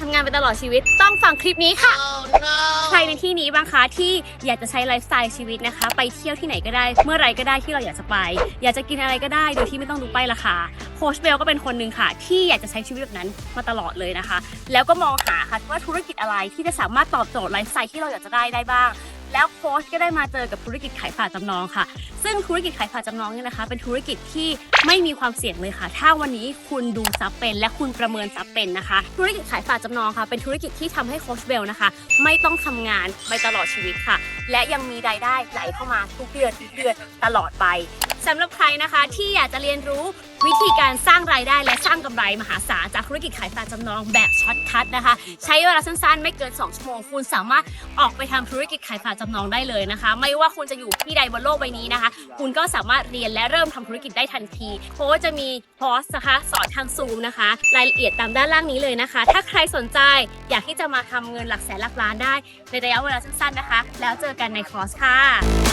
ทำงานไปตลอดชีวิตต้องฟังคลิปนี้ค่ะ ใครในที่นี้บ้างคะที่อยากจะใช้ไลฟ์สไตล์ชีวิตนะคะ ไปเที่ยวที่ไหนก็ได้ เมื่อไหรก็ได้ที่เราอยากจะไป อยากจะกินอะไรก็ได้โดยที่ไม่ต้องดูป้ายราคาโค้ชเบลก็เป็นคนหนึ่งค่ะ ที่อยากจะใช้ชีวิตแบบนั้นมาตลอดเลยนะคะ แล้วก็มองหาค่ะว่าธุรกิจอะไรที่จะสามารถตอบโจทย์ไลฟ์สไตล์ที่เราอยากจะได้ได้บ้าง แล้วโค้ชก็ได้มาเจอกับธุรกิจขายฝากจำนองค่ะ ซึ่งธุรกิจขายฝากจำนองเนี่ยนะคะ เป็นธุรกิจที่ไม่มีความเสี่ยงเลยค่ะ ถ้าวันนี้คุณดูซับเป็น และคุณประเมินซับเป็นนะคะ ธุรกิจขายฝากจำนองค่ะ เป็นธุรกิจที่ทำให้โค้ชเบลนะคะ ไม่ต้องทำงานไปตลอดชีวิตค่ะ และยังมีรายได้ไหลเข้ามาทุกเดือนทุกเดือนตลอดไป สำหรับใครนะคะที่อยากจะเรียนรู้วิธีการสร้างรายได้และสร้างกำไรมหาศาลจากธุรกิจขายฝากจำนองแบบช็อตคัทนะคะ ใช้เวลาสั้นๆ ไม่เกิน 2 ชั่วโมง คุณสามารถออกไปทำธุรกิจขายฝากจำนองได้เลยนะคะ ไม่ว่าคุณจะอยู่ที่ใดบนโลกใบนี้นะคะ คุณก็สามารถเรียนและเริ่มทำธุรกิจได้ทันทีโค้ชจะมีคอร์สนะคะสอนทางซูมนะคะ รายละเอียดตามด้านล่างนี้เลยนะคะ ถ้าใครสนใจอยากที่จะมาทำเงินหลักแสนหลักล้านได้ ในระยะเวลาสั้นๆนะคะ แล้วเจอกันในคอร์สค่ะ